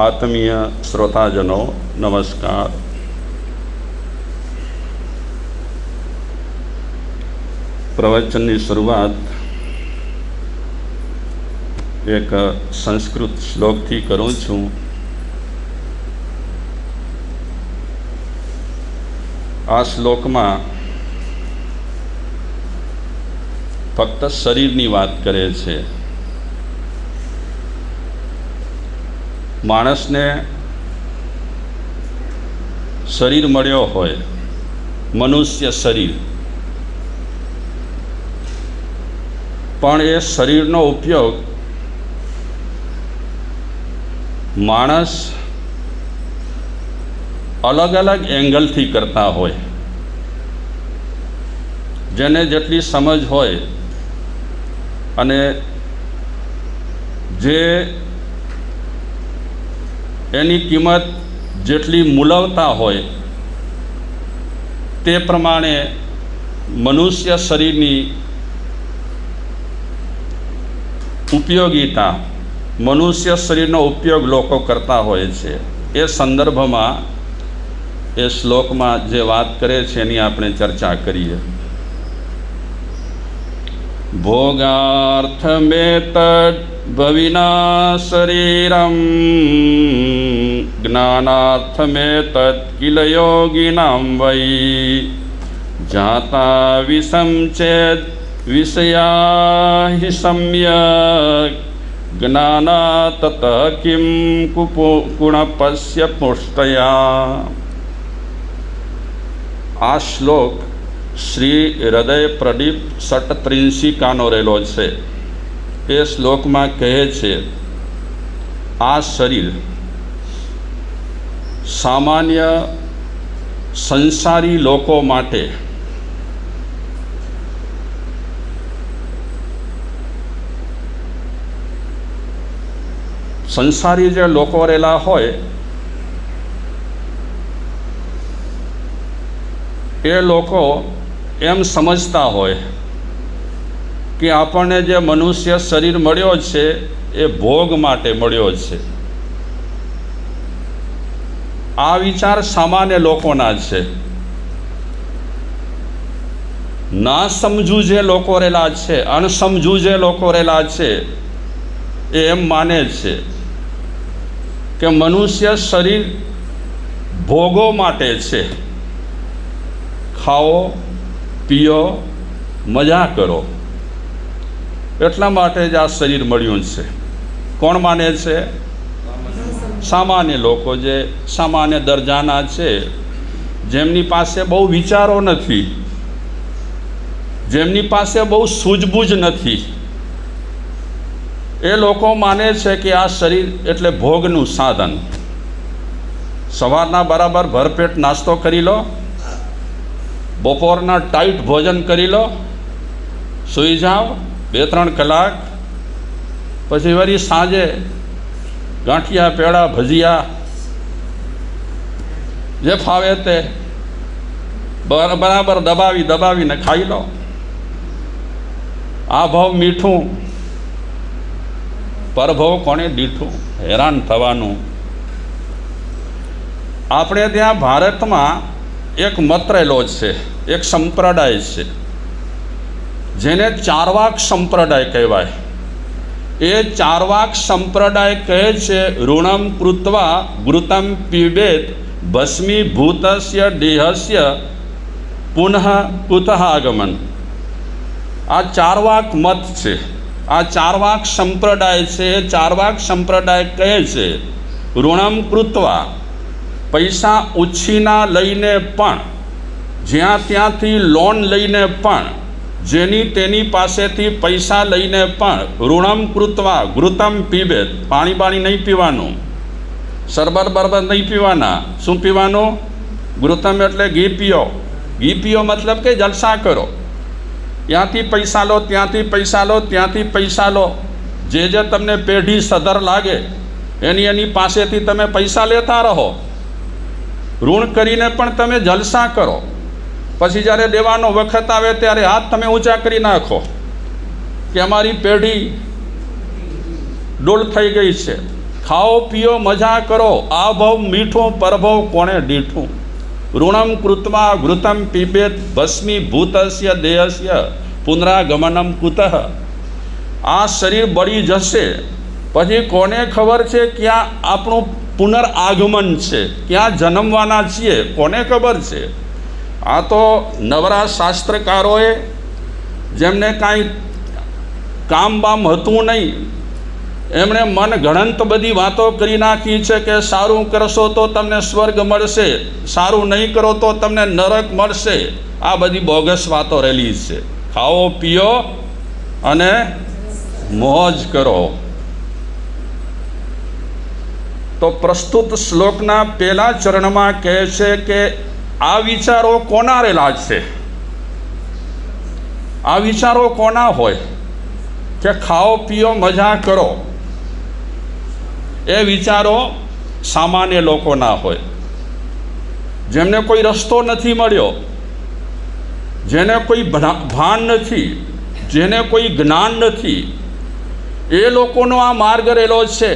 આત્મીય શ્રોતાજનો નમસ્કાર પ્રવચનની શરૂઆત એક સંસ્કૃત શ્લોકથી કરું છું આ શ્લોકમાં ફક્ત શરીરની વાત કરે છે માણસને શરીર મળ્યો હોય, મનુષ્ય શરીર. પણ એ શરીરનો ઉપયોગ માણસ અલગ અલગ એંગલથી કરતા હોય. જેને જેટલી સમજ હોય અને જે એની કિંમત જેટલી મૂલવતા હોય તે પ્રમાણે મનુષ્ય શરીરની ઉપયોગિતા, મનુષ્ય શરીરનો ઉપયોગ લોકો કરતા હોય છે. એ સંદર્ભમાં એ શ્લોકમાં જે વાત કરે છે એની આપણે ચર્ચા કરીએ. ભોગાર્થમેતદ જ્ઞાનાર્થમેતદ કિલ યોગિનામ વૈ જાતા વિષમ ચેદ વિષયા હિ સમ્યક જ્ઞાના તત કિમ કુપો ગુણપસ્ય પુષ્ટયા આ શ્લોક શ્રી હૃદય પ્રદીપ સટત્રિંશિકાનો રહેલો છે એ શ્લોકમાં કહે છે, આ શરીર સામાન્ય સંસારી લોકો માટે સંસારી જે લોકો રહેલા હોય, એ લોકો એમ સમજતા હોય કે આપણને જે મનુષ્ય શરીર મળ્યો છે, એ ભોગ માટે મળ્યો છે. આ વિચાર સામાન્ય લોકોના છે. ના સમજુ જે લોકો રહેલા છે, અણસમજુ જે લોકો રહેલા છે, એ એમ માને છે કે મનુષ્ય શરીર ભોગો માટે છે. ખાઓ, પીઓ, મજા કરો. એટલા માટે જ આ શરીર મળ્યું છે. કોણ માને છે? સામાન્ય લોકો જે સામાન્ય દરજાના છે, જેમની પાસે બહુ વિચારો નથી, જેમની પાસે બહુ સૂઝબૂઝ નથી, એ લોકો માને છે કે આ શરીર એટલે ભોગનું સાધન. સવારના બરાબર ભરપેટ નાસ્તો કરી લો, બપોરના ટાઈટ ભોજન કરી લો, સૂઈ જાઓ બે ત્રણ કલાક, પછી વળી સાંજે ગાંઠિયા, પેડા, ભજીયા, જે ફાવે તે બરાબર દબાવી, દબાવીને ખાઈ લો. આ ભાવ મીઠું. પરભવ કોણે દીઠું? હેરાન થવાનું. આપણે ત્યાં ભારતમાં એક મત રહેલો છે, એક સંપ્રદાય છે. જેને ચારવાક સંપ્રદાય કહેવાય. એ ચારવાક સંપ્રદાય કહે છે, ઋણમ કૃત્વા ઘૃતમ પીબેત ભસ્મીભૂતસ્ય દેહસ્ય પુનઃ કુતઃ આગમન આ ચારવાક મત છે. આ ચારવાક સંપ્રદાય છે. એ ચારવાક સંપ્રદાય કહે છે, ઋણમ કૃત્વા પૈસા ઉછીના લઈને પણ, જ્યાં ત્યાંથી લોન લઈને પણ જેની તેની પાસેથી પૈસા લઈને પણ ઋણમ કૃત્વા, ઘૃતમ પીબે પાણી પાણી નહીં પીવાનું. સરબત બરબત નહીં પીવાના. શું પીવાનું? ઘૃતમ એટલે ઘી પીઓ. ઘી પીઓ મતલબ કે જલસા કરો. ત્યાંથી પૈસા લો, ત્યાંથી પૈસા લો, ત્યાંથી પૈસા લો. જે જે તમને પેઢી સદર લાગે, એની એની પાસેથી તમે પૈસા લેતા રહો. ઋણ કરીને પણ તમે જલસા કરો. પછી જ્યારે દેવાનો વખત આવે ત્યારે હાથ તમે ઊંચા કરી નાખો કે અમારી પેઢી ડોલ થઈ ગઈ છે. ખાઓ, પીઓ, મજા કરો. આ ભવ મીઠું, પરભવ કોણે દીઠું? ઋણમ કૃતમા ઘૃતમ પીબેત ભસ્મી ભૂતસ્ય દેહસ્ય પુનરાગમનમ કુતઃ. આ શરીર બળી જશે. પછી કોને ખબર છે ક્યાં આપણું પુનરાગમન છે? ક્યાં જન્મવાના છીએ? કોને ખબર છે? આ તો નવરા શાસ્ત્રકારોએ જેમને કાંઈ કામ બામ હતું નહીં, એમણે મન ગણંત બધી વાતો કરી નાખી છે કે સારું કરશો તો તમને સ્વર્ગ મળશે, સારું નહીં કરો તો તમને નરક મળશે. આ બધી બોગસ વાતો રહેલી છે. ખાઓ, પીઓ અને મોજ કરો. તો પ્રસ્તુત શ્લોકના પહેલા ચરણમાં કહે છે કે આ વિચારો કોના છે આ વિચારો કોના હોય? કે ખાઓ, પીઓ, મજા કરો? એ વિચારો સામાન્ય લોકોના હોય. જેમને કોઈ રસ્તો નથી મળ્યો, જેને કોઈ ભાન નથી, જેને કોઈ જ્ઞાન નથી, એ લોકોનો આ માર્ગ રહેલો છે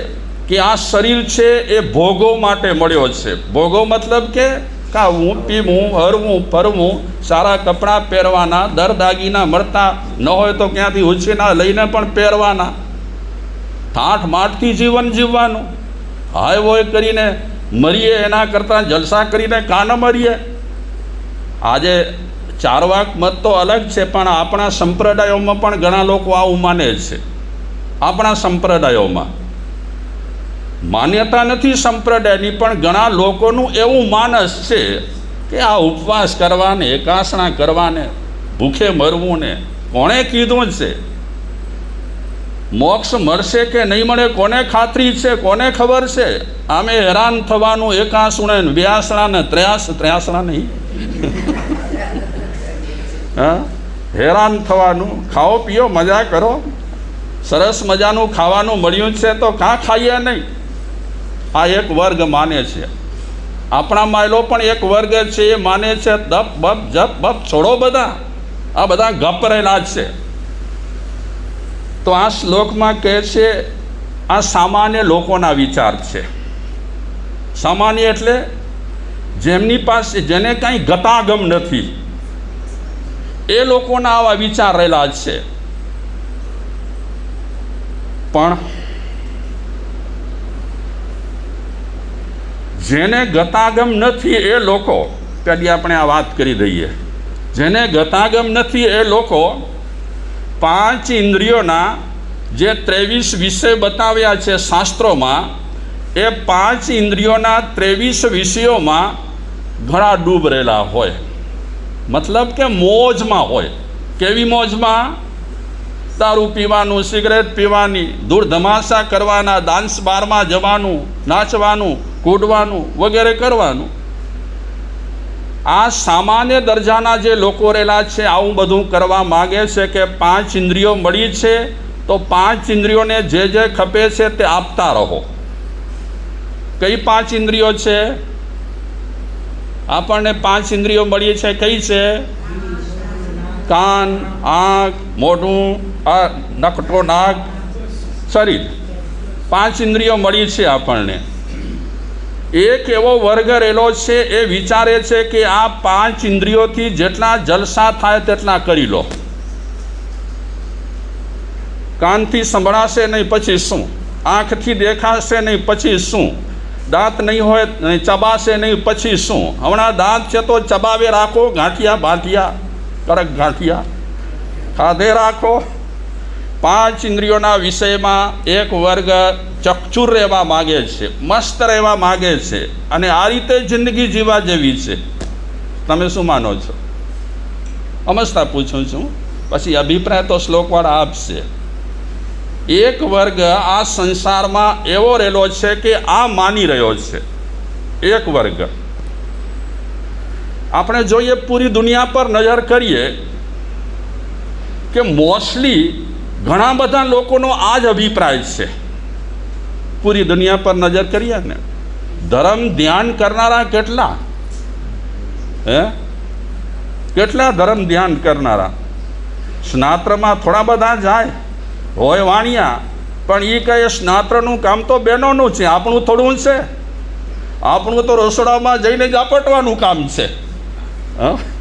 કે આ શરીર છે એ ભોગો માટે મળ્યો છે. ભોગો મતલબ કે ખાવું પીવું હરવું, ફરવું, સારા કપડાં પહેરવાના, દર દાગીના મળતા ન હોય તો ક્યાંથી ઉછીના લઈને પણ પહેરવાના? ઠાઠ માઠથી જીવન જીવવાનું. હાય હોય કરીને મરીએ, એના કરતાં જલસા કરીને કાન મરીએ? આજે ચારવાક મત તો અલગ છે, પણ આપણા સંપ્રદાયોમાં પણ ઘણા લોકો આવું માને છે. આપણા સંપ્રદાયોમાં. માન્યતા નથી સંપ્રદાયની, પણ ઘણા લોકોનું એવું માનસ છે કે આ ઉપવાસ કરવાને, એકાસણા કરવાને, ભૂખે મરવું ને કોણે કીધું છે? મોક્ષ મળશે કે નહીં મળે, કોને ખાતરી છે, કોને ખબર છે? આમે હેરાન થવાનું એકાસુણે વ્યાસણા ને ત્રયાસ, ત્રયાસણા નહીં. હા? હેરાન થવાનું, ખાઓ, પીઓ, મજા કરો. સરસ મજાનું ખાવાનું મળ્યું છે તો કાં ખાઈએ નહીં? આ એક વર્ગ માને છે. આપણા માયલો પણ એક વર્ગ છે, એ માને છે, દપ, બપ, જપ, બપ, છોડો બધા. આ બધા ગપ રહેલા છે. તો આ શ્લોકમાં કહે છે, આ સામાન્ય લોકોના વિચાર છે. સામાન્ય એટલે જેમની પાસે, જેને કાંઈ ગતાગમ નથી, એ લોકોના આવા વિચાર રહેલા છે. પણ જેને ગતાગમ નથી એ લોકો, પહેલી આપણે આ વાત કરી દઈએ. જેને ગતાગમ નથી એ લોકો પાંચ ઇન્દ્રિયોના જે ત્રેવીસ વિષય બતાવ્યા છે શાસ્ત્રોમાં, એ પાંચ ઇન્દ્રિયોના ત્રેવીસ વિષયોમાં ઘણા ડૂબ રહેલા હોય. મતલબ કે મોજમાં હોય. કેવી મોજમાં? દારૂ પીવાનું, સિગરેટ પીવાની, દૂર ધમાસા કરવાના, ડાન્સ બારમાં જવાનું, નાચવાનું કૂદવાનું વગેરે કરવાનું. આ સામાન્ય દરજાના જે લોકો રહેલા છે, આવું બધું કરવા માગે છે કે પાંચ ઇન્દ્રિયો મળી છે, તો પાંચ ઇન્દ્રિયોને જે જે ખપે છે તે આપતા રહો. કઈ પાંચ ઇન્દ્રિયો છે? આપણને પાંચ ઇન્દ્રિયો મળી છે કઈ છે? કાન, આંખ, મોઢું, આ નકટો નાક, શરીર. પાંચ ઇન્દ્રિયો મળી છે આપણને. એક એવો વર્ગ રહેલો છે એ વિચારે છે કે આ પાંચ ઇન્દ્રિયોથી જેટલા જલસા થાય તેટલા કરી લો. કાનથી સંભળાશે નહીં, પછી શું? આંખથી દેખાશે નહીં, પછી શું? દાંત નહીં હોય, નહીં, ચબાશે નહીં, પછી શું? હમણાં દાંત છે તો ચબાવે રાખો, ગાંઠિયા ભાંઠિયા કડક ગાંઠિયા. ખાધે રાખો. પાંચ ઇન્દ્રિયોના વિષયમાં એક વર્ગ ચકચુર રહેવા માગે છે, મસ્ત રહેવા માગે છે અને આ રીતે જિંદગી જીવા જેવી છે. તમે શું માનો છો? અમસ્તા પૂછું છું. પછી અભિપ્રાય તો શ્લોકવાળા આપશે. એક વર્ગ આ સંસારમાં એવો રહેલો છે કે આ માની રહ્યો છે. એક વર્ગ. આપણે જોઈએ પૂરી દુનિયા પર નજર કરીએ કે મોસ્ટલી ઘણા બધા લોકોનો આ જ અભિપ્રાય છે. પૂરી દુનિયા પર નજર કરીએ ને, ધર્મ ધ્યાન કરનારા કેટલા? હે? કેટલા ધર્મ ધ્યાન કરનારા? સ્નાત્રમાં થોડા બધા જાય, હોય વાણિયા, પણ એ કહે સ્નાત્રનું કામ તો બહેનોનું છે, આપણું થોડું છે. આપણું તો રસોડામાં જઈને જ આપટવાનું કામ છે. હં?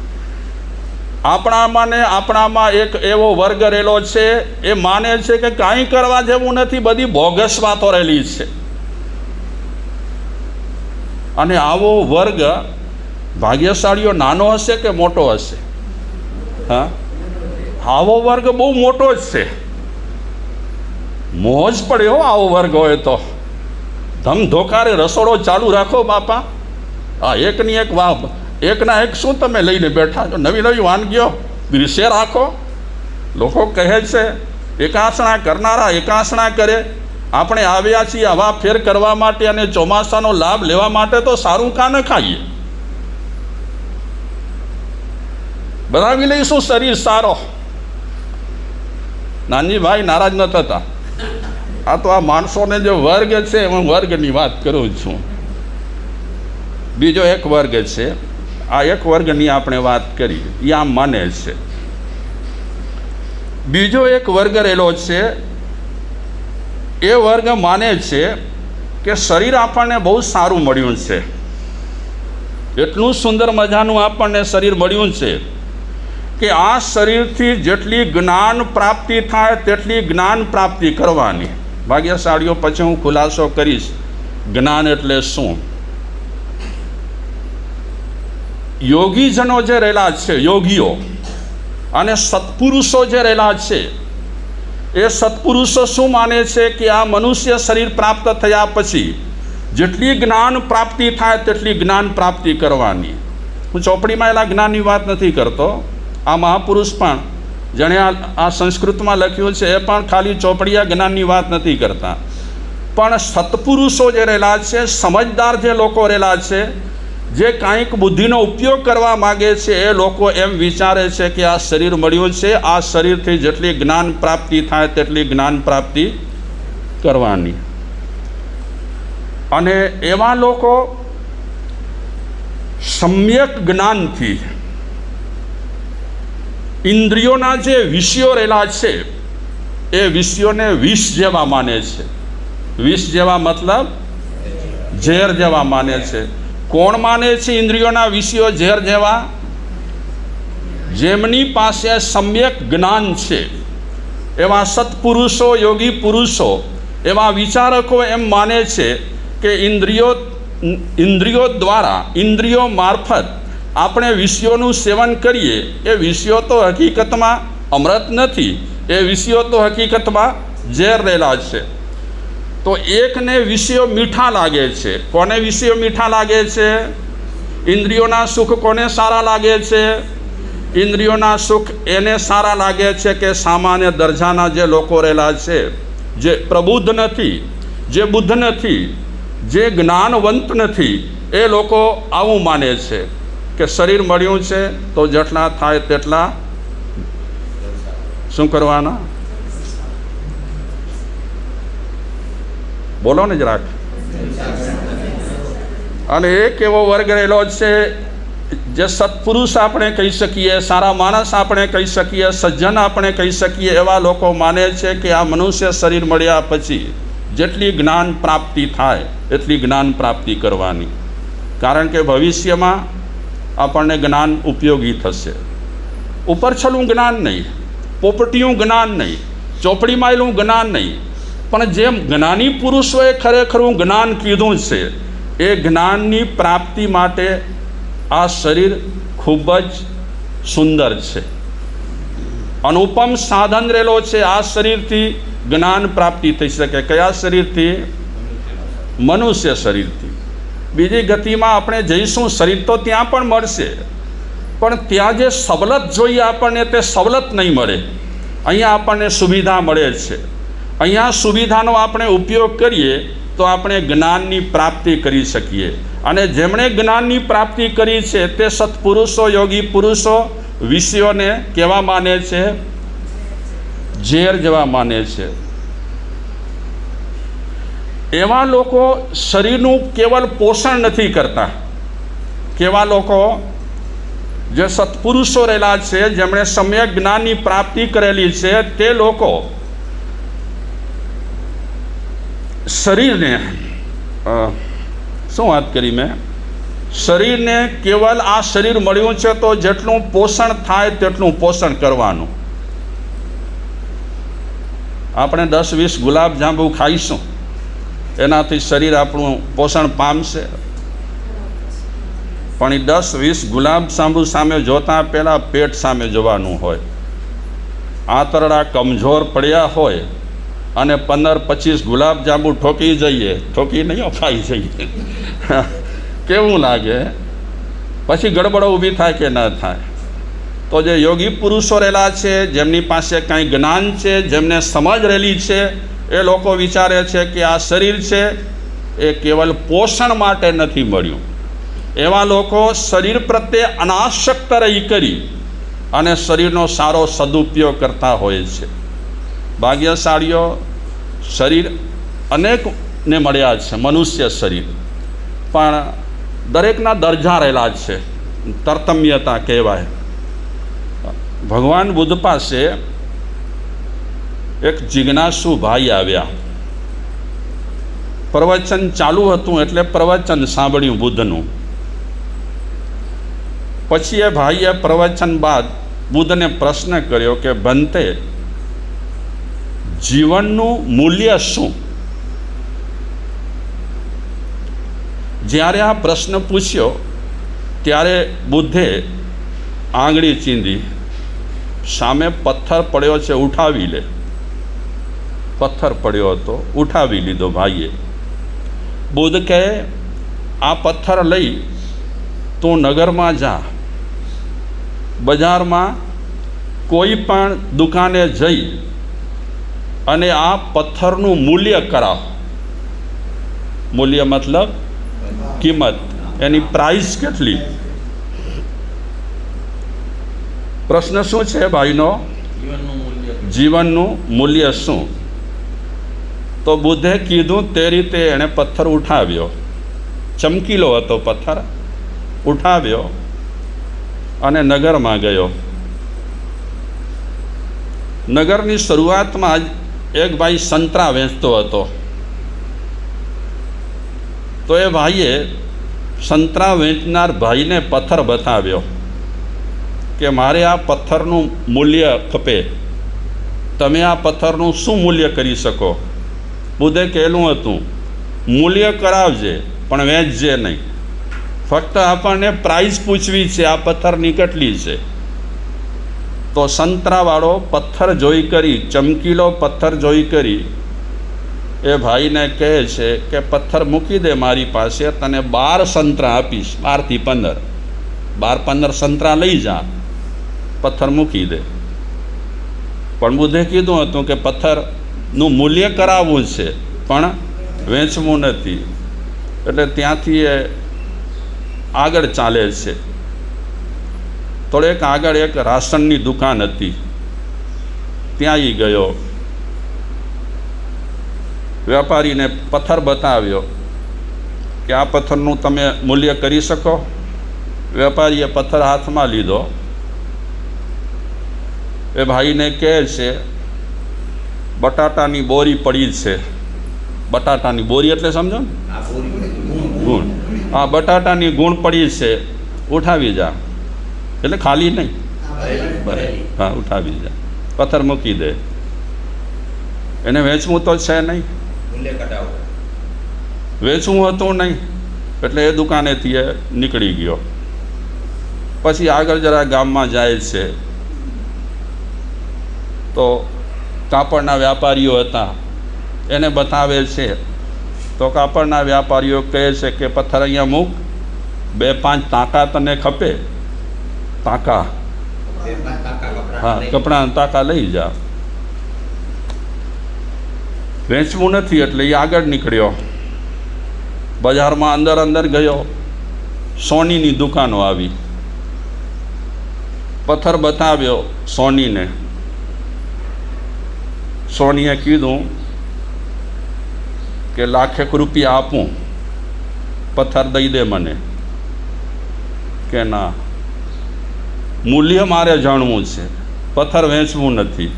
આપણામાં ને આપણામાં એક એવો વર્ગ રહેલો છે, એ માને છે કે કાંઈ કરવા જેવું નથી, બધી બોગસ વાતો રહેલી છે. અને આવો વર્ગ ભાગ્યશાળીઓ નાનો હશે કે મોટો હશે? હા? આવો વર્ગ બહુ મોટો જ છે. મોજ પડ્યો આવો વર્ગ હોય તો. ધમધોકારે રસોડો ચાલુ રાખો બાપા. આ એકની એક વાહ એકના એક શું તમે લઈને બેઠા છો? નવી નવી વાનગીઓ દૃશ્ય રાખો લોકો કહે છે એકાસણા કરનારા એકાસણા કરે. આપણે આવ્યા છીએ હવા ફેર કરવા માટે અને ચોમાસાનો લાભ લેવા માટે તો સારું કા ન ખાઈએ? બનાવી લઈશું શરીર સારો. નાનજીભાઈ નારાજ ન થતા. આ તો આ માણસોને જે વર્ગ છે હું વર્ગની વાત કરું છું. બીજો એક વર્ગ છે આ એક વર્ગની આપણે વાત કરી. એ આમ માને છે. બીજો એક વર્ગ રહેલો છે. એ વર્ગ માને છે કે શરીર આપણને બહુ સારું મળ્યું છે. એટલું સુંદર મજાનું આપણને શરીર મળ્યું છે કે આ શરીરથી જેટલી જ્ઞાન પ્રાપ્તિ થાય તેટલી જ્ઞાન પ્રાપ્તિ કરવાની. ભાગ્યશાળીઓ, પછી હું ખુલાસો કરીશ. જ્ઞાન એટલે શું? યોગીજનો જે રહેલા છે, યોગીઓ અને સત્પુરુષો જે રહેલા છે, એ સત્પુરુષો શું માને છે કે આ મનુષ્ય શરીર પ્રાપ્ત થયા પછી જેટલી જ્ઞાન પ્રાપ્તિ થાય તેટલી જ્ઞાન પ્રાપ્તિ કરવાની. હું ચોપડીમાં એલા જ્ઞાનની વાત નથી કરતો, આ મહાપુરુષ પણ જેણે આ સંસ્કૃતમાં લખ્યું છે, એ પણ ખાલી ચોપડીયા જ્ઞાનની વાત નથી કરતા. પણ સત્પુરુષો જે રહેલા છે, સમજદાર જે લોકો રહેલા છે જે કાંઈક બુદ્ધિનો ઉપયોગ કરવા માગે છે, એ લોકો એમ વિચારે છે કે આ શરીર મળ્યું છે. આ શરીરથી જેટલી જ્ઞાન પ્રાપ્તિ થાય તેટલી જ્ઞાન પ્રાપ્તિ કરવાની. અને એવા લોકો સમ્યક જ્ઞાનથી ઇન્દ્રિયોના જે વિષયો રહેલા છે, એ વિષયોને વિષ જેવા માને છે. વિષ જેવા મતલબ ઝેર જેવા માને છે. કોણ માને છે ઇન્દ્રિયોના વિષયો ઝેર જેવા જેમની પાસે સમ્યક જ્ઞાન છે. એવા સત્પુરુષો, યોગી પુરુષો, એવા વિચારકો એમ માને છે કે ઇન્દ્રિયો ઇન્દ્રિયો દ્વારા, ઇન્દ્રિયો મારફત આપણે વિષયોનું સેવન કરીએ, એ વિષયો તો હકીકતમાં અમૃત નથી, એ વિષયો તો હકીકતમાં ઝેર રહેલા છે. તો એકને વિષયો મીઠા લાગે છે. કોને વિષયો મીઠા લાગે છે? ઇન્દ્રિયોના સુખ કોને સારા લાગે છે? ઇન્દ્રિયોના સુખ એને સારા લાગે છે કે સામાન્ય દરજાના જે લોકો રહેલા છે, જે પ્રબુદ્ધ નથી, જે બુદ્ધ નથી, જે જ્ઞાનવંત નથી, એ લોકો આવું માને છે કે શરીર મળ્યું છે તો જેટલા થાય તેટલા શું કરવાના? બોલો ને જરાક. અને એક એવો વર્ગ રહેલો છે? જે સત્પુરુષ આપણે કહી શકીએ, સારા માણસ આપણે કહી શકીએ, સજ્જન આપણે કહી શકીએ, એવા લોકો માને છે કે આ મનુષ્ય શરીર મળ્યા પછી જેટલી જ્ઞાન પ્રાપ્તિ થાય, એટલી જ્ઞાન પ્રાપ્તિ કરવાની. કારણ કે ભવિષ્યમાં આપણને જ્ઞાન ઉપયોગી થશે. ઉપરછલું જ્ઞાન નહીં, પોપટીયું જ્ઞાન નહીં, ચોપડી માયેલું જ્ઞાન નહીં પણ જેમ જ્ઞાની પુરુષોએ ખરેખરું જ્ઞાન કીધું છે, એ જ્ઞાનની પ્રાપ્તિ માટે આ શરીર ખૂબ જ સુંદર છે. અનુપમ સાધન રહેલો છે, આ શરીરથી જ્ઞાન પ્રાપ્તિ થઈ શકે. કયા શરીરથી? મનુષ્ય શરીરથી. બીજી ગતિમાં આપણે જઈશું, શરીર તો ત્યાં પણ મળશે. પણ ત્યાં જે સવલત જોઈએ આપણને, તે સવલત નહીં મળે. અહીંયા આપણને સુવિધા મળે છે. અહીંયા સુવિધાનો આપણે ઉપયોગ કરીએ તો આપણે જ્ઞાનની પ્રાપ્તિ કરી શકીએ. અને જેમણે જ્ઞાનની પ્રાપ્તિ કરી છે તે સત્પુરુષો, યોગી પુરુષો, વિષયોને કેવા માને છે? ઝેર જેવા માને છે. એવા લોકો શરીરનું કેવલ પોષણ નથી કરતા. કેવા લોકો? જે સત્પુરુષો રહેલા છે, જેમણે સમ્યક જ્ઞાનની પ્રાપ્તિ કરેલી છે, તે લોકો શરીરને શું વાત કરી મેં? શરીરને કેવલ આ શરીર મળ્યું છે તો જેટલું પોષણ થાય તેટલું પોષણ કરવાનું. આપણે દસ વીસ ગુલાબ જાંબુ ખાઈશું. એનાથી શરીર આપણું પોષણ પામશે. પણ એ દસ વીસ ગુલાબ જાંબુ સામે જોતાં પહેલાં પેટ સામે જોવાનું હોય. આંતરડા કમજોર પડ્યા હોય અને પંદર પચીસ ગુલાબ જાંબુ ઠોકી જઈએ. ઠોકી નહીં ખાઈ જઈએ. કેવું લાગે? પછી ગડબડો ઊભી થાય કે ન થાય? તો જે યોગી પુરુષો રહેલા છે, જેમની પાસે કાંઈ જ્ઞાન છે, જેમને સમજ રહેલી છે, એ લોકો વિચારે છે કે આ શરીર છે, એ કેવલ પોષણ માટે નથી મળ્યું. એવા લોકો શરીર પ્રત્યે અનાસક્ત રહી કરી અને શરીરનો સારો સદુપયોગ કરતા હોય છે. ભાગ્યશાળીઓ શરીર અનેકને મળ્યા છે, મનુષ્ય શરીર. પણ દરેકના દરજા રહેલા છે, તરતમ્યતા કહેવાય. ભગવાન બુદ્ધ પાસે એક જિજ્ઞાસુ ભાઈ આવ્યા. પ્રવચન ચાલુ હતું એટલે પ્રવચન સાંભળ્યું બુદ્ધનું. પછી એ ભાઈએ પ્રવચન બાદ બુદ્ધને પ્રશ્ન કર્યો કે બનતે જીવનનું મૂલ્ય શું? જ્યારે આ પ્રશ્ન પૂછ્યો, ત્યારે બુદ્ધે આંગળી ચીંધી, સામે પથ્થર પડ્યો છે, ઉઠાવી લે. પથ્થર પડ્યો હતો, ઉઠાવી લીધો ભાઈએ. બુદ્ધ કહે, આ પથ્થર લઈ તું નગરમાં જા. બજારમાં કોઈ પણ દુકાને જઈ અને આ પથ્થરનું મૂલ્ય કરાવ. મૂલ્ય મતલબ કિંમત. એની પ્રાઇસ કેટલી? પ્રશ્ન શું છે ભાઈનો? જીવનનું મૂલ્ય શું? તો બુદ્ધે કીધું તે રીતે એણે પથ્થર ઉઠાવ્યો. ચમકીલો હતો પથ્થર. ઉઠાવ્યો અને નગરમાં ગયો. નગરની શરૂઆતમાં જ એક ભાઈ સંતરા વેચતો હતો. તો એ ભાઈએ સંતરા વેચનાર ભાઈને પથ્થર બતાવ્યો કે મારે આ પથ્થરનું મૂલ્ય ખપે. તમે આ પથ્થરનું શું મૂલ્ય કરી શકો? બુદ્ધે કહેલું હતું, મૂલ્ય કરાવજે, પણ વેચજે નહીં. ફક્ત આપણને પ્રાઇસ પૂછવી છે, આ પથ્થરની કેટલી છે? તો સંતરાવાળો પથ્થર જોઈ કરી, ચમકીલો પથ્થર જોઈ કરી. એ ભાઈને કહે છે કે, પથ્થર મૂકી દે મારી પાસે, તને બાર સંતરા આપીશ, બારથી પંદર. બાર પંદર સંતરા લઈ જા, પથ્થર મૂકી દે. પણ બુદ્ધે કીધું હતું કે, પથ્થરનું મૂલ્ય કરાવવું છે, પણ વેચવું નથી. એટલે ત્યાંથી એ આગળ ચાલે છે. થોડેક આગળ એક રાશનની દુકાન હતી. ત્યાં એ ગયો. વેપારીને પથ્થર બતાવ્યો કે આ પથ્થરનું તમે મૂલ્ય કરી શકો? વેપારીએ પથ્થર હાથમાં લીધો. એ ભાઈને કહે છે બટાટાની બોરી પડી છે. બટાટાની બોરી એટલે સમજો ને? ગુણ. હા બટાટાની ગુણ પડી છે. ઉઠાવી જા. એટલે ખાલી નહીં. બરાબર. હા ઉઠાવી જા પથ્થર મૂકી દે. એને વેચવું તો છે નહીં. વેચવું હતું નહીં. એટલે એ દુકાનેથી એ નીકળી ગયો. પછી આગળ જરા ગામમાં જાય છે. તો કાપડના વ્યાપારીઓ હતા. એને બતાવે છે. તો કાપડના વ્યાપારીઓ કહે છે કે પથ્થર અહીંયા મૂક. બે પાંચ ટાંકા તને ખપે. કપડાં હા. કપડાં તાકા લઈ જા. વેચવું નથી એટલે એ આગળ નીકળ્યો. બજારમાં અંદર અંદર ગયો. સોનીની દુકાનો આવી. પથ્થર બતાવ્યો સોનીને. સોનીએ કીધું કે લાખેક રૂપિયા આપું. પથ્થર દઈ દે મને. કે ના. મૂલ્ય મારે જાણવું છે. પથ્થર વેચવું નથી.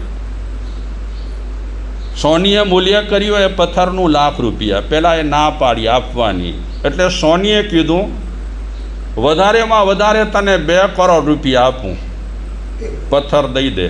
સોનીએ મૂલ્ય કર્યું એ પથ્થરનું લાખ રૂપિયા. પહેલાં એ ના પાડી આપવાની. એટલે સોનીએ કીધું, વધારેમાં વધારે તને બે કરોડ રૂપિયા આપું. પથ્થર દઈ દે.